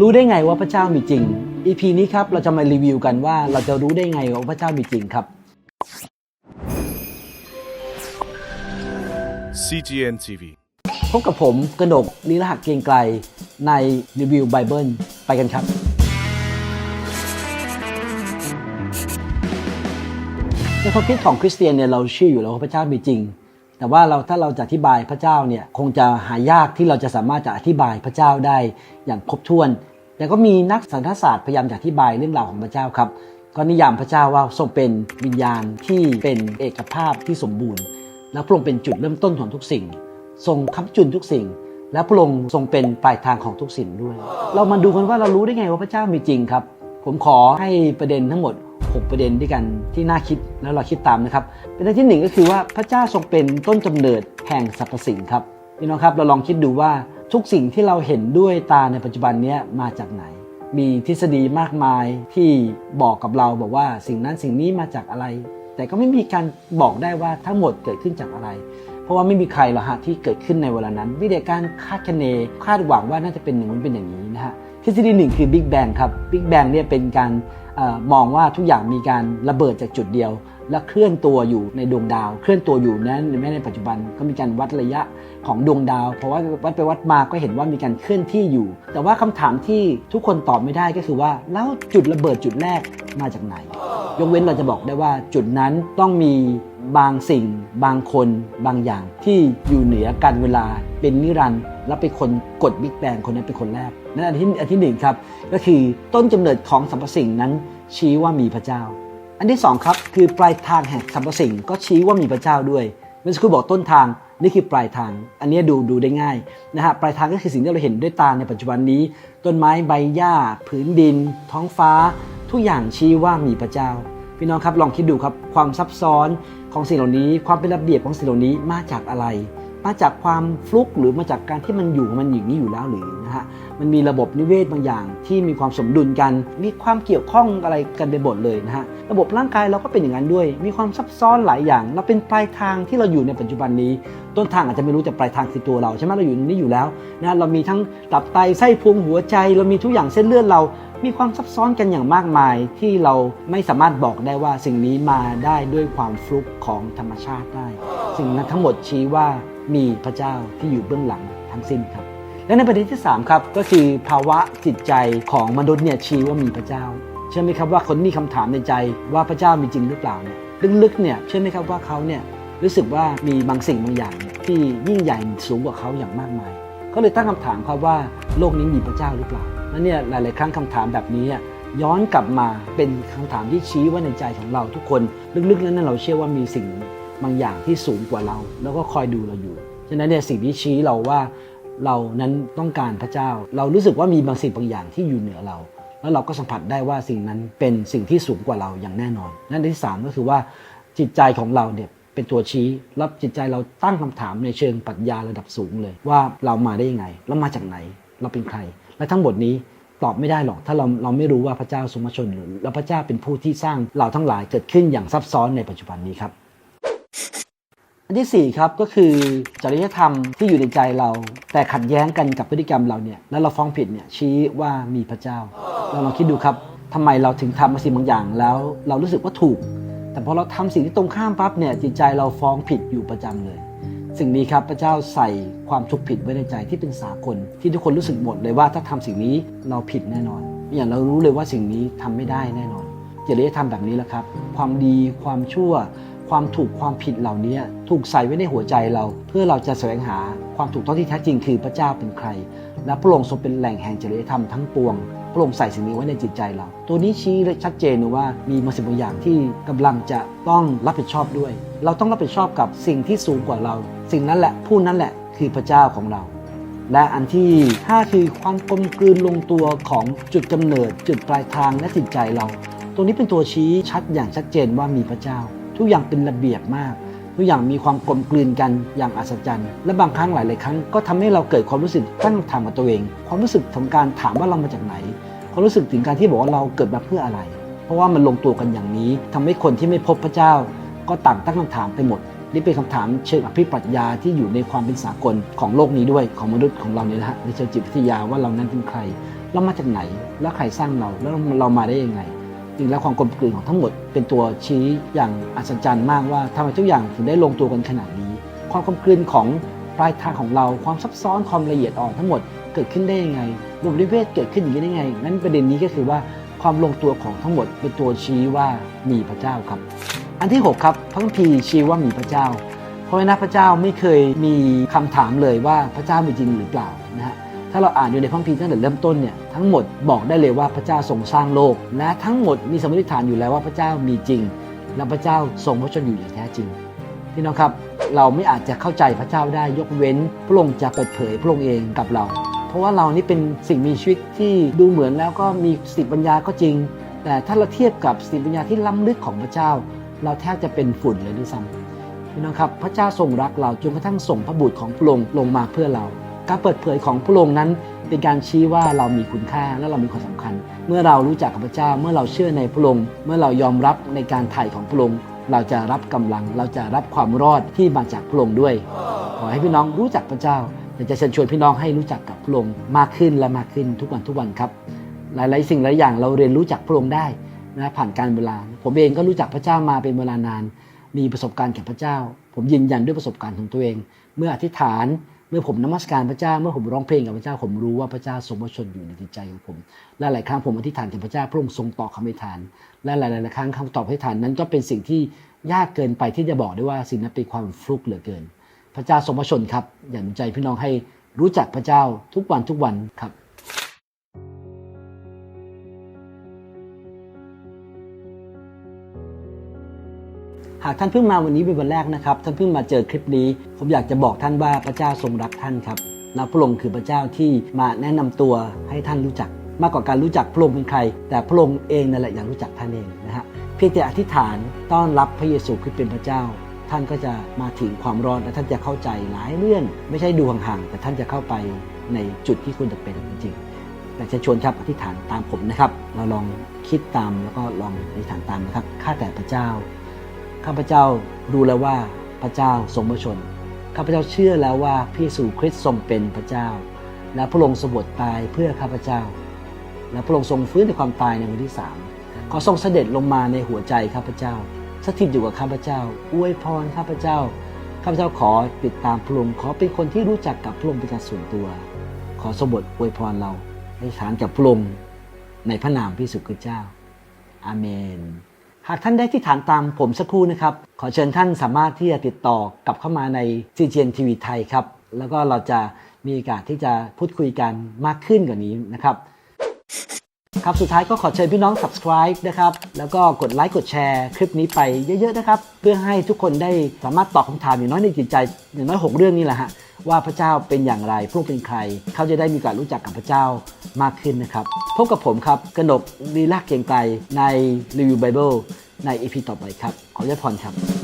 รู้ได้ไงว่าพระเจ้ามีจริง EP นี้ครับเราจะมารีวิวกันว่าเราจะรู้ได้ไงว่าพระเจ้ามีจริงครับ CGN TV. พบกับผมกนกนิรหัสเกรียงไกลในรีวิวไบเบิลไปกันครับ ในความคิดของคริสเตียนเนี่ยเราเชื่ออยู่แล้วว่าพระเจ้ามีจริง แต่ว่าเราถ้าเราจะอธิบายพระเจ้าเนี่ยคงจะหายากที่เราจะสามารถจะอธิบายพระเจ้าได้อย่างครบถ้วน แต่ก็มีนักสังคศาสตร์พยายามจะอธิบายเรื่องราวของพระเจ้าครับ ก็นิยามพระเจ้าว่าทรงเป็นวิญญาณที่เป็นเอกภาพที่สมบูรณ์ และพระองค์เป็นจุดเริ่มต้นของทุกสิ่ง ทรงค้ำจุนทุกสิ่ง และพระองค์ทรงเป็นปลายทางของทุกสิ่งด้วย เรามาดูกันว่าเรารู้ได้ไงว่าพระเจ้ามีจริงครับ ผมขอให้ประเด็นทั้งหมด 6 ประเด็นด้วยกันที่น่าคิดแล้วเราคิดตามนะครับ ประเด็นที่หนึ่งก็คือว่าพระเจ้าทรงเป็นต้นกำเนิดแห่งสรรพสิ่งครับพี่น้องครับเราลองคิดดูว่าทุกสิ่งที่เราเห็นด้วยตาในปัจจุบันนี้มาจากไหน มีทฤษฎีมากมายที่บอกกับเราบอกว่าสิ่งนั้นสิ่งนี้มาจากอะไร แต่ก็ไม่มีการบอกได้ว่าทั้งหมดเกิดขึ้นจากอะไร เพราะว่าไม่มีใครหรอกฮะที่เกิดขึ้นในเวลานั้น วิธีการคาดคะเนคาดหวังว่าน่าจะเป็นอย่างนู้นเป็นอย่างนี้นะฮะ ทฤษฎีหนึ่งคือ Big Bang ครับ Big Bang เนี่ยเป็นการอมองว่าทุกอย่างมีการระเบิดจากจุดเดียว และเคลื่อนตัวอยู่ในดวงดาว เคลื่อนตัวอยู่นั้นแม้ในปัจจุบันก็มีการวัดระยะของดวงดาว เพราะว่าวัดไปวัดมาก็เห็นว่ามีการเคลื่อนที่อยู่ แต่ว่าคำถามที่ทุกคนตอบไม่ได้ก็คือว่าแล้วจุดระเบิดจุดแรกมาจากไหน ยกเว้นเราจะบอกได้ว่าจุดนั้นต้องมีบางสิ่ง บางคน บางอย่างที่อยู่เหนือการเวลาเป็นนิรันดร์และเป็นคนกดบิ๊กแบงคนนั้นเป็นคนแรก นั่นอันที่อันที่หนึ่งครับ ก็คือต้นกำเนิดของสรรพสิ่งนั้นชี้ว่ามีพระเจ้า อันที่สองครับคือปลายทางแห่งสรรพสิ่งก็ชี้ว่ามีพระเจ้าด้วยเมื่อสักครู่บอกต้นทางนี่คือปลายทาง อันนี้ดูดูได้ง่ายนะฮะปลายทางก็คือสิ่งที่เราเห็นด้วยตาในปัจจุบันนี้ ต้นไม้ใบหญ้าผืนดิน ท้องฟ้า ทุกอย่างชี้ว่ามีพระเจ้า พี่น้องครับลองคิดดูครับความซับซ้อนของสิ่งเหล่านี้ ความเป็นระเบียบของสิ่งเหล่านี้มาจากอะไร มาจากความฟลุกหรือมาจากการที่มันอยู่มันอย่างนี้อยู่แล้วหรือนะฮะมันมีระบบนิเวศบางอย่างที่มีความสมดุลกัน มีความเกี่ยวข้องอะไรกันไปหมดเลยนะฮะระบบร่างกายเราก็เป็นอย่างนั้นด้วย มีความซับซ้อนหลายอย่าง เราเป็นปลายทางที่เราอยู่ในปัจจุบันนี้ ต้นทางอาจจะไม่รู้แต่ปลายทางคือตัวเราใช่ไหมเราอยู่ในนี้อยู่แล้วนะเรามีทั้งตับไตไส้พุงหัวใจ เรามีทุกอย่างเส้นเลือดเรามีความซับซ้อนกันอย่างมากมายที่เราไม่สามารถบอกได้ว่าสิ่งนี้มาได้ด้วยความฟลุกของธรรมชาติได้ สิ่งนั้นทั้งหมดชี้ว่า มีพระเจ้าที่อยู่เบื้องหลังทั้งสิ้นครับ และในประเด็นที่3ครับก็คือภาวะจิตใจของมนุษย์เนี่ยชี้ว่ามีพระเจ้าเชื่อไหมครับว่าคนมีคำถามในใจว่าพระเจ้ามีจริงหรือเปล่าเนี่ยลึกๆเนี่ยเชื่อไหมครับว่าเขาเนี่ยรู้สึกว่ามีบางสิ่งบางอย่างที่ยิ่งใหญ่สูงกว่าเขาอย่างมากมาย ก็เลยตั้งคำถามครับว่าโลกนี้มีพระเจ้าหรือเปล่าและเนี่ยหลาย ๆ ครั้งคำถามแบบนี้ย้อนกลับมาเป็นคำถามที่ชี้ว่าในใจของเราทุกคน ลึกๆ นั้นเราเชื่อว่ามีสิ่ง บางอย่างที่สูงกว่าเรา แล้วก็คอยดูเราอยู่ ฉะนั้นเนี่ยสิ่งที่ชี้เราว่าเรานั้นต้องการพระเจ้า เรารู้สึกว่ามีบางสิ่งบางอย่างที่อยู่เหนือเรา แล้วเราก็สัมผัสได้ว่าสิ่งนั้นเป็นสิ่งที่สูงกว่าเราอย่างแน่นอน นั่นที่สามก็คือว่าจิตใจของเราเนี่ยเป็นตัวชี้แล้วจิตใจเราตั้งคำถามในเชิงปรัชญาระดับสูงเลย ว่าเรามาได้ยังไงเรามาจากไหน เราเป็นใคร และทั้งหมดนี้ตอบไม่ได้หรอกถ้าเราเราไม่รู้ว่าพระเจ้าทรงมาชนหรือแล้วพระเจ้าเป็นผู้ที่สร้างเราทั้งหลายเกิดขึ้นอย่างซับซ้อนในปัจจุบันนี้ครับ นที่สี่ครับก็คือจริยธรรมที่อยู่ในใจเรา แต่ขัดแย้งกันกับพฤติกรรมเราเนี่ยแล้วเราฟ้องผิดเนี่ยชี้ว่ามีพระเจ้า เราลองคิดดูครับทำไมเราถึงทำบางสิ่งบางอย่างแล้ว เรารู้สึกว่าถูก แต่พอเราทำสิ่งที่ตรงข้ามปั๊บเนี่ยจิตใจเราฟ้องผิดอยู่ประจำเลย สิ่งนี้ครับพระเจ้าใส่ความถูกผิดไว้ในใจที่เป็นสากล ที่ทุกคนรู้สึกหมดเลยว่าถ้าทำสิ่งนี้เราผิดแน่นอน อย่างเรารู้เลยว่าสิ่งนี้ทำไม่ได้แน่นอนจริยธรรมแบบนี้แหละครับ ความดีความชั่ว ความถูกความผิดเหล่านี้ถูกใส่ไว้ในหัวใจเรา เพื่อเราจะแสวงหาความถูกต้องที่แท้จริงคือพระเจ้าเป็นใคร และพระองค์ทรงเป็นแหล่งแห่งจริยธรรมทั้งปวงพระองค์ใส่สิ่งนี้ไว้ในจิตใจเรา ตัวนี้ชี้เลยชัดเจนว่ามีบาสิ่งบางอย่างที่กำลังจะต้องรับผิดชอบด้วย เราต้องรับผิดชอบกับสิ่งที่สูงกว่าเรา สิ่งนั้นแหละผู้นั้นแหละคือพระเจ้าของเรา และอันที่ 5 คือความกลมกลืนลงตัวของจุดกำเนิด จุดปลายทางและจิตใจเราตรงนี้เป็นตัวชี้ชัดอย่างชัดเจนว่ามีพระเจ้า ทุกอย่างเป็นระเบียบมาก ทุกอย่างมีความกลมกลืนกันอย่างอัศจรรย์ และบางครั้งหลาย ๆ ครั้งก็ทำให้เราเกิดความรู้สึกตั้งคำถามกับตัวเอง ความรู้สึกของการถามว่าเรามาจากไหนความรู้สึกถึงการที่บอกว่าเราเกิดมาเพื่ออะไร เพราะว่ามันลงตัวกันอย่างนี้ทำให้คนที่ไม่พบพระเจ้า ก็ต่างตั้งคำถามไปหมดนี่เป็นคำถามเชิงอภิปรัชญาที่อยู่ในความเป็นสากลของโลกนี้ด้วยของมนุษย์ของเราเนี่ยนะฮะในเชิงจิตวิทยาว่าเรานั้นเป็นใคร เรามาจากไหน แล้วใครสร้างเราแล้วเรามาได้ยังไง จริงแล้วความกลมกลืนของทั้งหมดเป็นตัวชี้อย่างอัศจรรย์มากว่าทำไมทุกอย่างถึงได้ลงตัวกันขนาดนี้ ความกลมกลืนของปลายทางของเราความซับซ้อนความละเอียดอ่อนทั้งหมดเกิดขึ้นได้ยังไงระบบนิเวศเกิดขึ้นอย่างนี้ได้ไงนั้นประเด็นนี้ก็คือว่าความลงตัวของทั้งหมดเป็นตัวชี้ว่ามีพระเจ้าครับ อันที่ 6 ครับพระคัมภีร์ชี้ว่ามีพระเจ้า เพราะว่านะพระเจ้าไม่เคยมีคำถามเลยว่าพระเจ้ามีจริงหรือเปล่านะฮะ ถ้าเราอ่านอยู่ในพระคัมภีตั้งแต่เริ่มต้นเนี่ยทั้งหมดบอกได้เลยว่าพระเจ้าทรงสร้างโลก และทั้งหมดมีสมมติฐานอยู่แล้วว่าพระเจ้ามีจริง และพระเจ้าทรงพระชนอยู่อย่างแท้จริงพี่น้องครับเราไม่อาจจะเข้าใจพระเจ้าได้ยกเว้น พระองค์จะเปิดเผยพระองค์เองกับเรา เพราะว่าเรานี่เป็นสิ่งมีชีวิตที่ดูเหมือนแล้วก็มีสติปัญญาก็จริง แต่ถ้าเราเทียบกับสติปัญญาที่ล้ำลึกของพระเจ้า เราแทบจะเป็นฝุ่นเลยด้วยซ้ำพี่น้องครับพระเจ้าทรงรักเราจนกระทั่งส่งพระบุตรของพระองค์ลงมาเพื่อเรา การเปิดเผยของพระองค์นั้น เป็นการชี้ว่าเรามีคุณค่าและเรามีความสำคัญ เมื่อเรารู้จักกับพระเจ้าเมื่อเราเชื่อในพระองค์เมื่อเรายอมรับในการไถ่ของพระองค์เราจะรับกำลังเราจะรับความรอดที่มาจากพระองค์ด้วย ขอให้พี่น้องรู้จักพระเจ้าอยากจะเชิญชวนพี่น้องให้รู้จักกับพระองค์มากขึ้นและมากขึ้นทุกวันทุกวันครับ หลายๆ สิ่งหลายอย่างเราเรียนรู้จักพระองค์ได้นะผ่านการเวลา ผมเองก็รู้จักพระเจ้ามาเป็นเวลานาน มีประสบการณ์กับพระเจ้า ผมยืนยันด้วยประสบการณ์ของตัวเอง เมื่ออธิษฐาน มื่อผมนมัสการพระเจ้าเมื่อผมร้องเพลงกับพระเจ้าผมรู้ว่าพระเจ้าทรงประชนอยู่ในจิตใจของผม และหลายครั้งผมอธิษฐานถึงพระเจ้าพระองค์ทรงตอบคำอธิษฐาน และหลายๆครั้งคำตอบอธิษฐานนั้นก็เป็นสิ่งที่ยากเกินไปที่จะบอกได้ว่าสิ่งนั้นเป็นความฟลุกเหลือเกิน พระเจ้าทรงประชนครับ อย่าหนุนใจพี่น้องให้รู้จักพระเจ้าทุกวันทุกวันครับ หากท่านเพิ่งมาวันนี้เป็นวันแรกนะครับ ท่านเพิ่งมาเจอคลิปนี้ ผมอยากจะบอกท่านว่าพระเจ้าทรงรักท่านครับและพระองค์คือพระเจ้าที่มาแนะนำตัวให้ท่านรู้จัก มากกว่าการรู้จักพระองค์เป็นใคร แต่พระองค์เองนั่นแหละอยากรู้จักท่านเองนะฮะเพียงแต่อธิษฐานต้อนรับพระเยซูคริสต์เป็นพระเจ้า ท่านก็จะมาถึงความรอดและท่านจะเข้าใจหลายเรื่อง ไม่ใช่ดูห่างๆแต่ท่านจะเข้าไปในจุดที่คุณจะเป็นจริงๆอยากจะชวนครับอธิษฐานตามผมนะครับ เราลองคิดตามแล้วก็ลองอธิษฐานตามนะครับข้าแต่พระเจ้า ข้าพเจ้ารู้แล้วว่าพระเจ้าทรงพระชน ข้าพเจ้าเชื่อแล้วว่าพระเยซูคริสต์ทรงเป็นพระเจ้า และพระองค์สบทตายเพื่อข้าพเจ้า และพระองค์ทรงฟื้นในความตายในวันที่สามขอทรงเสด็จลงมาในหัวใจข้าพเจ้า สถิตอยู่กับข้าพเจ้า อวยพรข้าพเจ้า ข้าพเจ้าขอติดตามพระองค์ขอเป็นคนที่รู้จักกับพระองค์เป็นการส่วนตัว ขอสมบทอวยพรเราในฐานกับพระองค์ในพระนามพระเยซูคริสต์เจ้า อาเมน หากท่านได้ที่ฐานตามผมสักครู่นะครับ ขอเชิญท่านสามารถที่จะติดต่อกลับเข้ามาใน CGN TV ไทยครับ แล้วก็เราจะมีโอกาสที่จะพูดคุยกันมากขึ้นกว่านี้นะครับ ครับสุดท้ายก็ขอเชิญพี่น้อง subscribe นะครับ แล้วก็กดไลค์กดแชร์คลิปนี้ไปเยอะๆนะครับ เพื่อให้ทุกคนได้สามารถตอบคำถามอย่างน้อยในจิตใจอย่างน้อย 6 เรื่องนี้แหละฮะ ว่าพระเจ้าเป็นอย่างไรพวกเป็นใคร เขาจะได้มีการรู้จักกับพระเจ้ามากขึ้นนะครับ พบกับผมครับกนกลีลาเกียงไกลในรีวิวไบเบิลในอีพีต่อไปครับ ขอเยพรครับ